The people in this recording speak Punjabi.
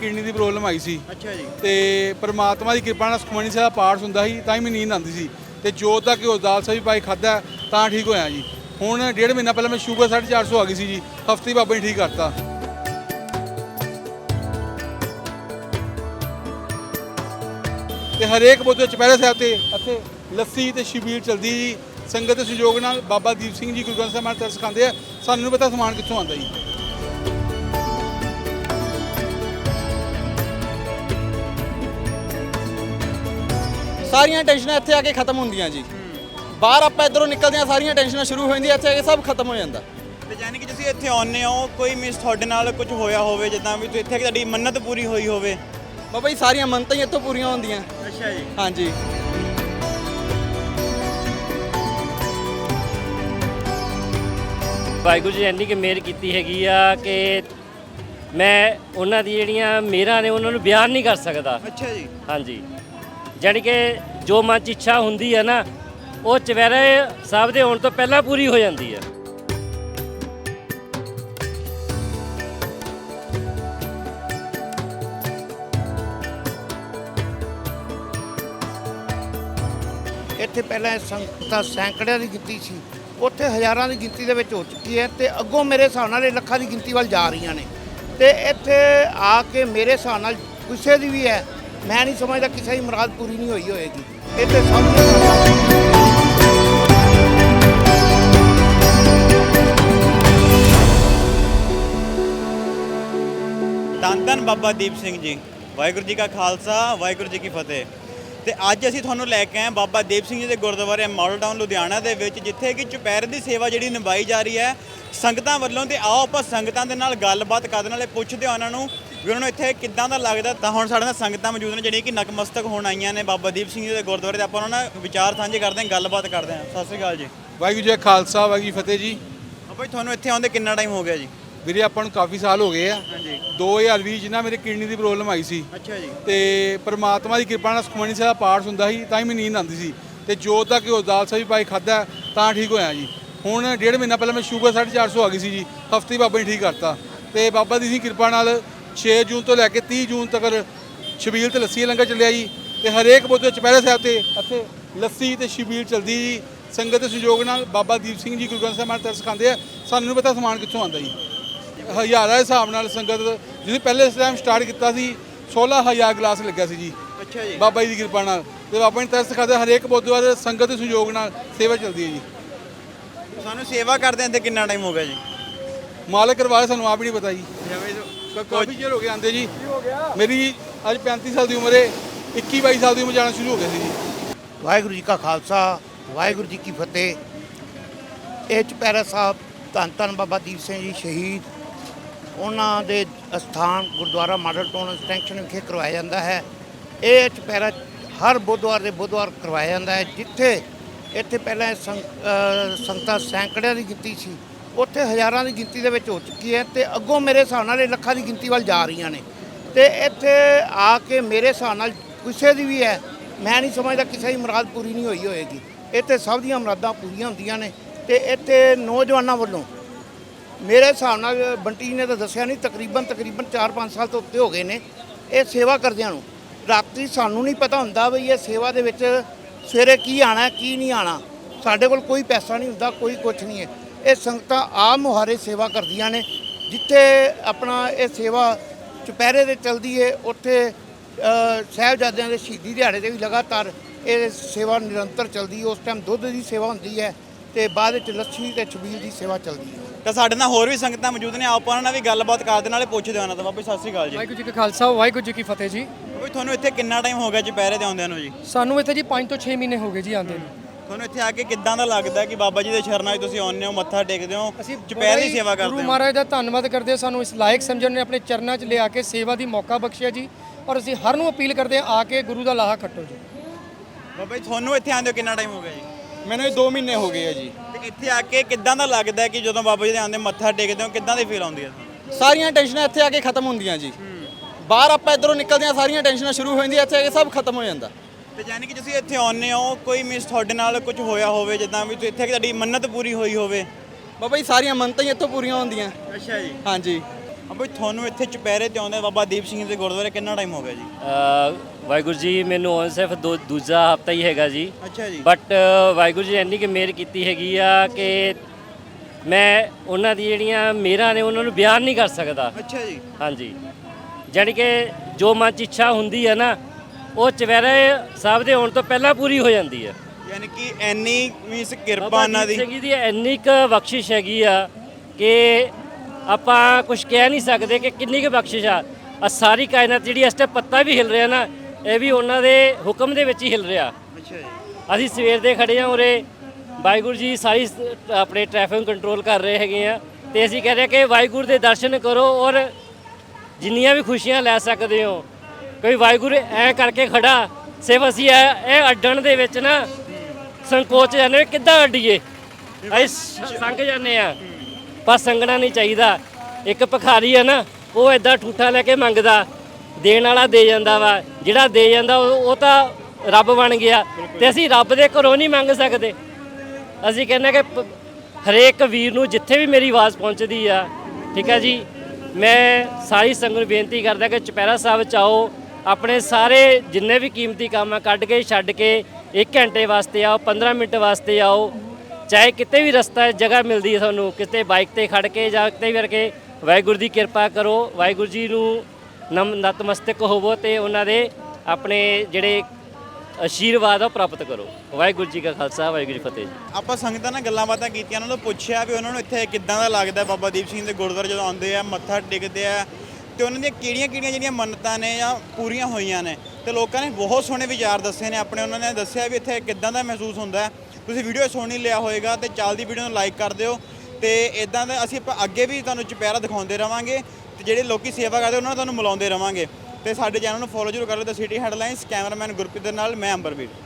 ਕਿਡਨੀ ਦੀ ਪ੍ਰੋਬਲਮ ਆਈ ਸੀ। ਅੱਛਾ ਜੀ। ਤੇ ਪਰਮਾਤਮਾ ਦੀ ਕਿਰਪਾ ਨਾਲ ਸੁਖਮਨੀ ਸਾਹਿਬ ਦਾ ਪਾਠ ਹੁੰਦਾ ਸੀ ਤਾਂ ਹੀ ਮੈਨੂੰ ਨੀਂਦ ਆਉਂਦੀ ਸੀ। ਤੇ ਜੋਤ ਦਾ ਘਿਓ ਦਾਲ ਸਭੀ ਪਾਈ ਖਾਦਾ ਤਾਂ ਠੀਕ ਹੋਇਆ ਜੀ। ਹੁਣ ਡੇਢ ਮਹੀਨਾ ਪਹਿਲਾਂ ਮੈਂ ਸ਼ੂਗਰ 450 ਆ ਗਈ ਸੀ ਜੀ। ਹਫ਼ਤੇ ਬਾਬਾ ਨੇ ਠੀਕ ਕਰਤਾ। ਤੇ ਹਰੇਕ ਬੁੱਧ ਚੁਪਹਿਰੇ ਸਾਹਿਬ ਤੇ ਇੱਥੇ ਲੱਸੀ ਤੇ ਸ਼ਬੀਲ ਚਲਦੀ ਜੀ ਸੰਗਤ ਦੇ ਸਹਿਯੋਗ ਨਾਲ ਬਾਬਾ ਦੀਪ ਸਿੰਘ ਜੀ ਗੁਰੂ ਗ੍ਰੰਥ ਸਾਹਿਬ ਮਹਾਰਾਜ ਤਰਸ ਖਾਂਦੇ ਆ। ਸਾਨੂੰ ਪਤਾ ਸਮਾਨ ਕਿੱਥੋਂ ਆਉਂਦਾ ਜੀ। ਸਾਰੀਆਂ ਟੈਨਸ਼ਨਾਂ ਇੱਥੇ ਆ ਕੇ ਖਤਮ ਹੁੰਦੀਆਂ ਜੀ। ਬਾਹਰ ਆਪਾਂ ਇਧਰੋਂ ਨਿਕਲਦੇ ਆ ਸਾਰੀਆਂ ਟੈਨਸ਼ਨਾਂ ਸ਼ੁਰੂ ਹੋ ਜਾਂਦੀਆਂ ਇੱਥੇ ਆ ਕੇ ਸਭ ਖਤਮ ਹੋ ਜਾਂਦਾ। ਤੇ ਯਾਨੀ ਕਿ ਤੁਸੀਂ ਇੱਥੇ ਆਉਂਦੇ ਹੋ ਕੋਈ ਮਿਸ ਤੁਹਾਡੇ ਨਾਲ ਕੁਝ ਹੋਇਆ ਹੋਵੇ ਜਿੱਦਾਂ ਵੀ ਤੁਸੀਂ ਇੱਥੇ ਤੁਹਾਡੀ ਮੰਨਤ ਪੂਰੀ ਹੋਈ ਹੋਵੇ? ਬਾਬਾ ਜੀ ਸਾਰੀਆਂ ਮੰਨਤਾਂ ਹੀ ਇੱਥੋਂ ਪੂਰੀਆਂ ਹੁੰਦੀਆਂ। ਅੱਛਾ ਜੀ। ਹਾਂਜੀ। ਵਾਹਿਗੁਰੂ ਜੀ ਨੇ ਇੰਨੀ ਕਿ ਮਿਹਰ ਕੀਤੀ ਹੈਗੀ ਆ ਕਿ ਮੈਂ ਉਹਨਾਂ ਦੀ ਜਿਹੜੀਆਂ ਮਿਹਰਾਂ ਨੇ ਉਹਨਾਂ ਨੂੰ ਬਿਆਨ ਨਹੀਂ ਕਰ ਸਕਦਾ। ਅੱਛਾ ਜੀ। ਹਾਂਜੀ। ਜਾਣੀ ਕਿ ਜੋ ਮਨ 'ਚ ਇੱਛਾ ਹੁੰਦੀ ਹੈ ਨਾ, ਉਹ ਚਵੈਰੇ ਸਾਹਿਬ ਦੇ ਹੋਣ ਤੋਂ ਪਹਿਲਾਂ ਪੂਰੀ ਹੋ ਜਾਂਦੀ ਹੈ ਇੱਥੇ ਪਹਿਲਾਂ ਸੰਗਤਾਂ ਸੈਂਕੜਿਆਂ ਦੀ ਗਿਣਤੀ ਸੀ। ਉੱਥੇ ਹਜ਼ਾਰਾਂ ਦੀ ਗਿਣਤੀ ਦੇ ਵਿੱਚ ਹੋ ਚੁੱਕੀ ਹੈ ਤੇ ਅੱਗੋਂ ਮੇਰੇ ਹਿਸਾਬ ਨਾਲ ਇਹ ਲੱਖਾਂ ਦੀ ਗਿਣਤੀ ਵੱਲ ਜਾ ਰਹੀਆਂ ਨੇ। ਤੇ ਇੱਥੇ ਆ ਕੇ ਮੇਰੇ ਹਿਸਾਬ ਨਾਲ ਕਿਸੇ ਦੀ ਵੀ ਹੈ। ਮੈਂ ਨਹੀਂ ਸਮਝਦਾ ਕਿਸੇ ਦੀ ਮੁਰਾਦ ਪੂਰੀ ਨਹੀਂ ਹੋਈ ਹੋਏਗੀ। ਇੱਥੇ ਸਭ ਦੀਆਂ ਧੰਨ ਬਾਬਾ ਦੀਪ ਸਿੰਘ ਜੀ। ਵਾਹਿਗੁਰੂ ਜੀ ਕਾ ਖਾਲਸਾ, ਵਾਹਿਗੁਰੂ ਜੀ ਕੀ ਫਤਿਹ। ਤੇ ਅੱਜ ਅਸੀਂ ਤੁਹਾਨੂੰ ਲੈ ਕੇ ਆਏ ਬਾਬਾ ਦੀਪ ਸਿੰਘ ਜੀ ਦੇ ਗੁਰਦੁਆਰੇ ਮਾਡਲ ਟਾਊਨ ਲੁਧਿਆਣਾ ਦੇ ਵਿੱਚ, ਜਿੱਥੇ ਕਿ ਚੁਪਹਿਰੇ ਦੀ ਸੇਵਾ ਜਿਹੜੀ ਨਿਭਾਈ ਜਾ ਰਹੀ ਹੈ, ਸੰਗਤਾਂ ਵੱਲੋਂ ਤੇ ਆਓ ਆਪਾਂ ਸੰਗਤਾਂ ਦੇ ਨਾਲ ਗੱਲਬਾਤ ਕਰਦੇ ਨਾਲੇ ਪੁੱਛਦੇ ਹਾਂ ਉਹਨਾਂ ਨੂੰ ਵੀ ਉਹਨਾਂ ਨੂੰ ਇੱਥੇ ਕਿੱਦਾਂ ਦਾ ਲੱਗਦਾ ਤਾਂ ਹੁਣ ਸਾਡੇ ਨਾਲ ਸੰਗਤਾਂ ਮੌਜੂਦ ਨੇ ਜਿਹੜੀਆਂ ਕਿ ਨਕਮਸਤਕ ਹੋਣ ਆਈਆਂ ਨੇ ਬਾਬਾ ਦੀਪ ਸਿੰਘ ਜੀ ਦੇ ਗੁਰਦੁਆਰੇ ਤੇ ਆਪਾਂ ਉਹਨਾਂ ਨਾਲ ਵਿਚਾਰ ਸਾਂਝੇ ਕਰਦੇ ਹਾਂ ਗੱਲਬਾਤ ਕਰਦੇ ਹਾਂ। ਸਤਿ ਸ਼੍ਰੀ ਅਕਾਲ ਜੀ। ਵਾਹਿਗੁਰੂ ਜੀ ਕਾ ਖਾਲਸਾ ਵਾਹਿਗੁਰੂ ਜੀ ਫਤਿਹ ਜੀ। ਬਾਬਾ ਜੀ ਤੁਹਾਨੂੰ ਇੱਥੇ ਆਉਂਦੇ ਕਿੰਨਾ ਟਾਈਮ ਹੋ ਗਿਆ ਜੀ? ਵੀਰੇ ਆਪਾਂ ਨੂੰ ਕਾਫੀ ਸਾਲ ਹੋ ਗਏ ਆ। ਹਾਂਜੀ। 2020 ਚ ਨਾ ਮੇਰੇ ਕਿਡਨੀ ਦੀ ਪ੍ਰੋਬਲਮ ਆਈ ਸੀ। ਅੱਛਾ ਜੀ। ਤੇ ਪਰਮਾਤਮਾ ਦੀ ਕਿਰਪਾ ਨਾਲ ਸੁਖਮਨੀ ਸਾਹਿਬ ਦਾ ਪਾਠ ਹੁੰਦਾ ਸੀ ਤਾਂ ਹੀ ਮੈਨੂੰ ਨੀਂਦ ਆਉਂਦੀ ਸੀ। ਤੇ ਜੋਤ ਦਾ ਘਿਓ ਦਾਲ ਸਭੀ ਪਾਈ ਖਾਦਾ ਤਾਂ ਠੀਕ ਹੋਇਆ ਜੀ। ਹੁਣ ਡੇਢ ਮਹੀਨਾ ਪਹਿਲਾਂ ਮੈਂ ਸ਼ੂਗਰ 450 ਆ ਗਈ ਸੀ ਜੀ। ਹਫ਼ਤੇ ਬਾਬਾ ਨੇ ਠੀਕ ਕਰਤਾ। ਤੇ ਬਾਬਾ ਦੀ ਸੀ ਕਿਰਪਾ ਨਾਲ 6 ਜੂਨ ਤੋਂ ਲੈ ਕੇ 30 ਜੂਨ ਤੱਕ ਸ਼ਬੀਲ ਤੇ ਲੱਸੀ ਲੰਗਰ ਚੱਲਿਆ ਜੀ ਤੇ ਹਰੇਕ ਬੁੱਧ ਚੁਪਹਿਰੇ ਸਾਹਿਬ ਤੇ ਇੱਥੇ ਲੱਸੀ ਤੇ ਸ਼ਬੀਲ ਚਲਦੀ ਜੀ। ਸੰਗਤ ਦੇ ਸਹਿਯੋਗ ਨਾਲ ਬਾਬਾ ਦੀਪ ਸਿੰਘ ਜੀ ਗੁਰੂ ਗ੍ਰੰਥ ਸਾਹਿਬ ਮਹਾਰਾਜ ਤਰਸ ਖਾਂਦੇ ਆ। ਸਾਨੂੰ ਨਹੀਂ ਪਤਾ ਸਮਾਨ ਕਿੱਥੋਂ ਆਉਂਦਾ ਜੀ। ਹਜ਼ਾਰਾਂ ਦੇ ਹਿਸਾਬ ਨਾਲ ਸੰਗਤ ਜਿਹਨੇ ਪਹਿਲੇ ਇਸ ਟਾਈਮ ਸਟਾਰਟ ਕੀਤਾ ਸੀ 16000 ਗਲਾਸ ਲੱਗਿਆ ਸੀ ਜੀ। ਅੱਛਾ ਜੀ। ਬਾਬਾ ਜੀ ਦੀ ਕਿਰਪਾ ਨਾਲ। ਤੇ ਬਾਬਾ ਜੀ ਤਰਸ ਖਾਦੇ ਹਰੇਕ ਬੁੱਧਵਾਰ ਸੰਗਤ ਦੇ ਸਹਿਯੋਗ ਨਾਲ ਸੇਵਾ ਚੱਲਦੀ ਹੈ ਜੀ। ਸਾਨੂੰ ਸੇਵਾ ਕਰਦੇ ਇੱਥੇ ਕਿੰਨਾ ਟਾਈਮ ਹੋ ਗਿਆ ਜੀ? ਮਾਲਕ ਕਰਵਾਏ ਸਾਨੂੰ ਆਪ ਹੀ ਨਹੀਂ ਪਤਾ ਜੀ। ਕਾਫੀ ਚਿਰ ਹੋ ਗਿਆ ਆਂਦੇ ਜੀ। ਮੇਰੀ ਅੱਜ 35 ਸਾਲ ਦੀ ਉਮਰ ਹੈ 21 22 ਸਾਲ ਦੀ ਉਮਰ ਜਾਣਾ ਸ਼ੁਰੂ ਹੋ ਗਿਆ ਸੀ ਜੀ। ਵਾਹਿਗੁਰੂ ਜੀ ਕਾ ਖਾਲਸਾ, ਵਾਹਿਗੁਰੂ ਜੀ ਕੀ ਫਤਿਹ। ਇਹ ਚੁਪਹਿਰਾ ਸਾਹਿਬ ਧੰਨ ਧੰਨ ਬਾਬਾ ਦੀਪ ਸਿੰਘ ਜੀ ਸ਼ਹੀਦ। ਉਹਨਾਂ ਦੇ ਅਸਥਾਨ ਗੁਰਦੁਆਰਾ ਮਾਡਲ ਟਾਊਨ ਐਕਸਟੈਂਸ਼ਨ ਵਿਖੇ ਕਰਵਾਇਆ ਜਾਂਦਾ ਹੈ। ਇਹ ਚਪੈਰਾ ਹਰ ਬੁੱਧਵਾਰ ਦੇ ਬੁੱਧਵਾਰ ਕਰਵਾਇਆ ਜਾਂਦਾ ਹੈ, ਜਿੱਥੇ ਇੱਥੇ ਪਹਿਲਾਂ ਸੰਗਤਾਂ ਸੈਂਕੜਿਆਂ ਦੀ ਗਿਣਤੀ ਸੀ। ਉੱਥੇ ਹਜ਼ਾਰਾਂ ਦੀ ਗਿਣਤੀ ਦੇ ਵਿੱਚ ਹੋ ਚੁੱਕੀ ਹੈ ਤੇ ਅੱਗੋਂ ਮੇਰੇ ਹਿਸਾਬ ਨਾਲ ਇਹ ਲੱਖਾਂ ਦੀ ਗਿਣਤੀ ਵੱਲ ਜਾ ਰਹੀਆਂ ਨੇ। ਤੇ ਇੱਥੇ ਆ ਕੇ ਮੇਰੇ ਹਿਸਾਬ ਨਾਲ ਕਿਸੇ ਦੀ ਵੀ ਹੈ, ਮੈਂ ਨਹੀਂ ਸਮਝਦਾ ਕਿਸੇ ਦੀ ਮੁਰਾਦ ਪੂਰੀ ਨਹੀਂ ਹੋਈ ਹੋਏਗੀ। ਇੱਥੇ ਸਭ ਦੀਆਂ ਮੁਰਾਦਾਂ ਪੂਰੀਆਂ ਹੁੰਦੀਆਂ ਨੇ ਤੇ ਇੱਥੇ ਨੌਜਵਾਨਾਂ ਵੱਲੋਂ ਮੇਰੇ ਹਿਸਾਬ ਨਾਲ ਬੰਟੀ ਨੇ ਤਾਂ ਦੱਸਿਆ ਨਹੀਂ, ਤਕਰੀਬਨ ਤਕਰੀਬਨ 4-5 ਸਾਲ ਤੋਂ ਉੱਤੇ ਹੋ ਗਏ ਨੇ ਇਹ ਸੇਵਾ ਕਰਦਿਆਂ ਨੂੰ। ਰਾਤੀ ਸਾਨੂੰ ਨਹੀਂ ਪਤਾ ਹੁੰਦਾ ਵੀ ਇਹ ਸੇਵਾ ਦੇ ਵਿੱਚ ਸਵੇਰੇ ਕੀ ਆਣਾ, ਕੀ ਨਹੀਂ ਆਣਾ। ਸਾਡੇ ਕੋਲ ਕੋਈ ਪੈਸਾ ਨਹੀਂ ਹੁੰਦਾ, ਕੋਈ ਕੁਝ ਨਹੀਂ ਹੈ। ਇਹ ਸੰਗਤਾਂ ਆ ਮੁਹਾਰੇ ਸੇਵਾ ਕਰਦੀਆਂ ਨੇ ਜਿੱਥੇ ਆਪਣਾ ਇਹ ਸੇਵਾ ਚੁਪਹਿਰੇ ਦੇ ਚਲਦੀ ਹੈ ਉੱਥੇ ਸਾਹਿਬਜ਼ਾਦਿਆਂ ਦੇ ਸ਼ਹੀਦੀ ਦਿਹਾੜੇ ਤੇ ਵੀ ਲਗਾਤਾਰ ਇਹ ਸੇਵਾ ਨਿਰੰਤਰ ਚੱਲਦੀ ਹੈ ਉਸ ਟਾਈਮ ਦੁੱਧ ਦੀ ਸੇਵਾ ਹੁੰਦੀ ਹੈ ਤੇ ਬਾਅਦ ਵਿੱਚ ਲੱਸੀ ਤੇ ਛਬੀਲ ਦੀ ਸੇਵਾ ਚੱਲਦੀ ਹੈ ਤਾਂ ਸਾਡੇ ਨਾਲ ਹੋਰ ਵੀ ਸੰਗਤਾਂ ਮੌਜੂਦ ਨੇ ਆਪਾਂ ਉਹਨਾਂ ਨਾਲ ਵੀ ਗੱਲਬਾਤ ਕਰਦੇ ਨਾਲੇ ਪੁੱਛਦੇ ਹਾਂ ਨਾ ਤਾਂ। ਬਾਬਾ ਜੀ ਸਤਿ ਸ਼੍ਰੀ ਅਕਾਲ ਜੀ। ਵਾਹਿਗੁਰੂ ਜੀ ਕਾ ਖਾਲਸਾ ਵਾਹਿਗੁਰੂ ਜੀ ਕੀ ਫਤਿਹ ਜੀ। ਬਾਬਾ ਜੀ ਤੁਹਾਨੂੰ ਇੱਥੇ ਕਿੰਨਾ ਟਾਈਮ ਹੋ ਗਿਆ ਚੁਪਹਿਰੇ ਦੇ ਆਉਂਦਿਆਂ ਨੂੰ ਜੀ? ਸਾਨੂੰ ਇੱਥੇ ਜੀ 5 ਤੋਂ 6 ਮਹੀਨੇ ਹੋ ਗਏ ਜੀ ਆਂਦੇ ਨੂੰ। ਤੁਹਾਨੂੰ ਇੱਥੇ ਆ ਕੇ ਕਿੱਦਾਂ ਦਾ ਲੱਗਦਾ ਕਿ ਬਾਬਾ ਜੀ ਦੇ ਚਰਨਾਂ 'ਚ ਤੁਸੀਂ ਆਉਂਦੇ ਹੋ ਮੱਥਾ ਟੇਕਦੇ ਹੋ ਅਸੀਂ ਚੁਪਹਿਰੇ ਦੀ ਸੇਵਾ ਗੁਰੂ ਕਰਦੇ ਹੋ? ਮਹਾਰਾਜ ਦਾ ਧੰਨਵਾਦ ਕਰਦੇ ਹਾਂ ਸਾਨੂੰ ਇਸ ਲਾਇਕ ਸਮਝਣ ਨੇ ਆਪਣੇ ਚਰਨਾਂ 'ਚ ਲਿਆ ਕੇ ਸੇਵਾ ਦੀ ਮੌਕਾ ਬਖਸ਼ਿਆ ਜੀ ਔਰ ਅਸੀਂ ਹਰ ਨੂੰ ਅਪੀਲ ਕਰਦੇ ਹਾਂ ਆ ਕੇ ਗੁਰੂ ਦਾ ਲਾਹਾ ਖੱਟੋ ਜੀ। ਬਾਬਾ ਜੀ ਤੁਹਾਨੂੰ ਇੱਥੇ ਆਉਂਦੇ ਹੋ ਕਿੰਨਾ ਟਾਈਮ ਹੋ ਗਿਆ ਜੀ? ਮੈਨੂੰ 2 ਮਹੀਨੇ ਹੋ ਗਏ ਆ ਜੀ। ਤੇ ਇੱਥੇ ਆ ਕੇ ਕਿੱਦਾਂ ਦਾ ਲੱਗਦਾ ਕਿ ਜਦੋਂ ਬਾਬਾ ਜੀ ਦੇ ਆਉਂਦੇ ਮੱਥਾ ਟੇਕਦੇ ਹੋ ਕਿੱਦਾਂ ਦੀ ਫੀਲ ਆਉਂਦੀ ਹੈ ਸਾਰੀਆਂ ਟੈਨਸ਼ਨਾਂ ਇੱਥੇ ਆ ਕੇ ਖਤਮ ਹੁੰਦੀਆਂ ਜੀ। ਬਾਹਰ ਆਪਾਂ ਇਧਰੋਂ ਨਿਕਲਦੇ ਆ ਸਾਰੀਆਂ ਟੈਨਸ਼ਨਾਂ ਸ਼ੁਰੂ ਹੋ ਜਾਂਦੀਆਂ ਇੱਥੇ ਆ ਕੇ ਸਭ ਖਤਮ ਹੋ ਜਾਂਦਾ। ਤੇ ਯਾਨੀ ਕਿ ਤੁਸੀਂ ਇੱਥੇ ਆਉਂਦੇ ਹੋ ਕੋਈ ਮਿਸ ਤੁਹਾਡੇ ਨਾਲ ਕੁਝ ਹੋਇਆ ਹੋਵੇ ਜਿੱਦਾਂ ਵੀ ਤੁਸੀਂ ਇੱਥੇ ਤੁਹਾਡੀ ਮੰਨਤ ਪੂਰੀ ਹੋਈ ਹੋਵੇ? ਬਾਬਾ ਜੀ ਸਾਰੀਆਂ ਮੰਨਤਾਂ ਹੀ ਇੱਥੋਂ ਪੂਰੀਆਂ ਹੁੰਦੀਆਂ। ਅੱਛਾ ਜੀ। ਹਾਂਜੀ। ਬਈ ਤੁਹਾਨੂੰ ਇੱਥੇ ਚੁਪਹਿਰੇ ਤੇ ਆਉਂਦੇ ਬਾਬਾ ਦੀਪ ਸਿੰਘ ਜੀ ਦੇ ਗੁਰਦੁਆਰੇ ਕਿੰਨਾ ਟਾਈਮ ਹੋ ਗਿਆ ਜੀ? ਅ, ਵਾਹਿਗੁਰੂ ਜੀ ਮੈਨੂੰ ਹੁਣ ਸਿਰਫ ਦੋ ਦੂਜਾ ਹਫਤਾ ਹੀ ਹੈਗਾ ਜੀ। ਅੱਛਾ ਜੀ। ਬਟ ਵਾਹਿਗੁਰੂ ਜੀ ਇੰਨੀ ਕਿ ਮਿਹਰ ਕੀਤੀ ਹੈਗੀ ਆ ਕਿ ਮੈਂ ਉਹਨਾਂ ਦੀ ਜਿਹੜੀਆਂ ਮਿਹਰਾਂ ਨੇ ਉਹਨਾਂ ਨੂੰ ਬਿਆਨ ਨਹੀਂ ਕਰ ਸਕਦਾ। ਅੱਛਾ ਜੀ। ਹਾਂਜੀ। ਜਾਣੀ ਕਿ ਜੋ ਮਨ ਚ ਇੱਛਾ ਹੁੰਦੀ ਹੈ ਨਾ ਉਹ ਚਵੈਰੇ ਸਾਹਿਬ ਦੇ ਆਉਣ ਤੋਂ ਪਹਿਲਾਂ ਪੂਰੀ ਹੋ ਜਾਂਦੀ ਹੈ। ਯਾਨੀ ਕਿ ਐਨੀ ਮੀਨਸ ਕਿਰਪਾ ਉਹਨਾਂ ਦੀ। ਸਿੰਘ ਜੀ ਦੀ ਇੰਨੀ ਕੁ ਬਖਸ਼ਿਸ਼ ਹੈਗੀ ਆ ਕਿ ਆਪਾਂ ਕੁਝ ਕਹਿ ਨਹੀਂ ਸਕਦੇ ਕਿ ਕਿੰਨੀ ਕੁ ਬਖਸ਼ਿਸ਼ ਆ। ਆ ਸਾਰੀ ਕਾਇਨਾਤ ਜਿਹੜੀ ਇਸ ਤੇ ਪੱਤਾ ਵੀ ਹਿਲ ਰਿਹਾ ਨਾ ਇਹ ਵੀ ਉਹਨਾਂ ਦੇ ਹੁਕਮ ਦੇ ਵਿੱਚ ਹੀ ਹਿਲ ਰਿਹਾ। ਅੱਛਾ ਜੀ। ਅਸੀਂ ਸਵੇਰ ਦੇ ਖੜੇ ਹਾਂ ਉਰੇ ਵਾਹਿਗੁਰੂ ਜੀ ਸਾਰੀ ਆਪਣੇ ਟ੍ਰੈਫਿਕ ਕੰਟਰੋਲ ਕਰ ਰਹੇ ਹੈਗੇ ਆ ਤੇ ਅਸੀਂ ਕਹਿ ਰਹੇ ਕਿ ਵਾਹਿਗੁਰੂ ਦੇ ਦਰਸ਼ਨ ਕਰੋ ਔਰ ਜਿੰਨੀਆਂ ਵੀ ਖੁਸ਼ੀਆਂ ਲੈ ਸਕਦੇ ਹੋ ਕੋਈ ਵਾਹਿਗੁਰੂ ਐ ਕਰਕੇ ਖੜਾ, ਸਿਰਫ ਅਸੀਂ ਇਹ ਇਹ ਅੱਡਣ ਦੇ ਵਿੱਚ ਨਾ ਸੰਕੋਚ ਜਾਂਦੇ ਕਿੱਦਾਂ ਅੱਡੀਏ? ਅਸੀਂ ਸ- ਸੰਗ ਜਾਂਦੇ ਆ ਪਰ ਸੰਗਣਾ ਨਹੀਂ ਚਾਹੀਦਾ। ਇੱਕ ਭਖਾਰੀ ਆ ਨਾ, ਉਹ ਐਦਾਂ ਠੂਠਾ ਲੈ ਕੇ ਮੰਗਦਾ, ਦੇਣ ਵਾਲਾ ਦੇ ਜਾਂਦਾ ਵਾ। ਜਿਹੜਾ ਦੇ ਜਾਂਦਾ, ਉਹ ਉਹ ਤਾਂ ਰੱਬ ਬਣ ਗਿਆ। ਤੇ ਅਸੀਂ ਰੱਬ ਦੇ ਘਰੋਂ ਨਹੀਂ ਮੰਗ ਸਕਦੇ। ਅਸੀਂ ਕਹਿੰਦੇ ਕਿ ਪ- ਹਰੇਕ ਵੀਰ ਨੂੰ ਜਿੱਥੇ ਵੀ ਮੇਰੀ ਆਵਾਜ਼ ਪਹੁੰਚਦੀ ਆ, ਠੀਕ ਹੈ ਜੀ? ਮੈਂ ਸਾਰੀ ਸੰਗਤ ਨੂੰ ਬੇਨਤੀ ਕਰਦਾ ਕਿ ਚੁਪਹਿਰਾ ਸਾਹਿਬ ਚ ਆਓ। ਆਪਣੇ ਸਾਰੇ ਜਿੰਨੇ ਵੀ ਕੀਮਤੀ ਕੰਮ ਆ, ਕੱਢ ਕੇ, ਛੱਡ ਕੇ 1 ਘੰਟੇ ਵਾਸਤੇ ਆਓ 15 ਮਿੰਟ ਵਾਸਤੇ ਆਓ। ਚਾਹੇ ਕਿਤੇ ਵੀ ਰਸਤਾ, ਜਗ੍ਹਾ ਮਿਲਦੀ ਹੈ ਤੁਹਾਨੂੰ, ਕਿਤੇ ਬਾਈਕ ਤੇ ਖੜ ਕੇ ਜਾਂ ਕਿਤੇ ਵੀ ਕਰਕੇ ਵਾਹਿਗੁਰੂ ਦੀ ਕਿਰਪਾ ਕਰੋ, ਵਾਹਿਗੁਰੂ ਜੀ ਨੂੰ ਨਮ, ਨਤਮਸਤਕ ਹੋਵੋ ਤੇ ਉਹਨਾਂ ਦੇ ਆਪਣੇ ਜਿਹੜੇ ਆਸ਼ੀਰਵਾਦ ਆ, ਉਹ ਪ੍ਰਾਪਤ ਕਰੋ। ਵਾਹਿਗੁਰੂ ਜੀ ਕਾ ਖਾਲਸਾ, ਵਾਹਿਗੁਰੂ ਜੀ ਫਤਿਹ। ਜੀ ਆਪਾਂ ਸੰਗਤਾਂ ਨਾਲ ਗੱਲਾਂ ਬਾਤਾਂ ਕੀਤੀਆਂ, ਉਹਨਾਂ ਤੋਂ ਪੁੱਛਿਆ ਵੀ ਉਹਨਾਂ ਨੂੰ ਇੱਥੇ ਕਿੱਦਾਂ ਦਾ ਲੱਗਦਾ ਬਾਬਾ ਦੀਪ ਸਿੰਘ ਦੇ ਗੁਰਦੁਆਰੇ ਜਦੋਂ ਆਉਂਦੇ ਆ, ਮੱਥਾ ਟੇਕਦੇ ਆ ਤੇ ਉਹਨਾਂ ਦੀਆਂ ਕਿਹੜੀਆਂ-ਕਿਹੜੀਆਂ ਜਿਹੜੀਆਂ ਮੰਨਤਾਂ ਨੇ ਜਾਂ ਪੂਰੀਆਂ ਹੋਈਆਂ ਨੇ ਤੇ ਲੋਕਾਂ ਨੇ ਬਹੁਤ ਸੋਹਣੇ ਵਿਚਾਰ ਦੱਸੇ ਨੇ। ਆਪਣੇ ਉਹਨਾਂ ਨੇ ਦੱਸਿਆ ਵੀ ਇੱਥੇ ਕਿੱਦਾਂ ਦਾ ਮਹਿਸੂਸ ਹੁੰਦਾ ਹੈ। ਤੁਸੀਂ ਵੀਡੀਓ ਸੁਣ ਹੀ ਲਿਆ ਹੋਵੇਗਾ ਤੇ ਚੱਲਦੀ ਵੀਡੀਓ ਨੂੰ ਲਾਈਕ ਕਰ ਦਿਓ ਤੇ ਇਦਾਂ ਦਾ ਅਸੀਂ ਆਪਾਂ ਅੱਗੇ ਵੀ ਤੁਹਾਨੂੰ ਚੁਪਹਿਰਾ ਦਿਖਾਉਂਦੇ ਰਵਾਂਗੇ ਤੇ ਜਿਹੜੇ ਲੋਕੀ ਸੇਵਾ ਕਰਦੇ ਉਹਨਾਂ ਨੂੰ ਤੁਹਾਨੂੰ ਮਿਲਾਉਂਦੇ ਰਵਾਂਗੇ। ਤੇ ਸਾਡੇ ਚੈਨਲ ਨੂੰ ਫੋਲੋ ਜ਼ਰੂਰ ਕਰ ਲਓ। The city headlines cameraman Gurpreet ਦੇ ਨਾਲ ਮੈਂ ਅੰਬਰਵੀਰ।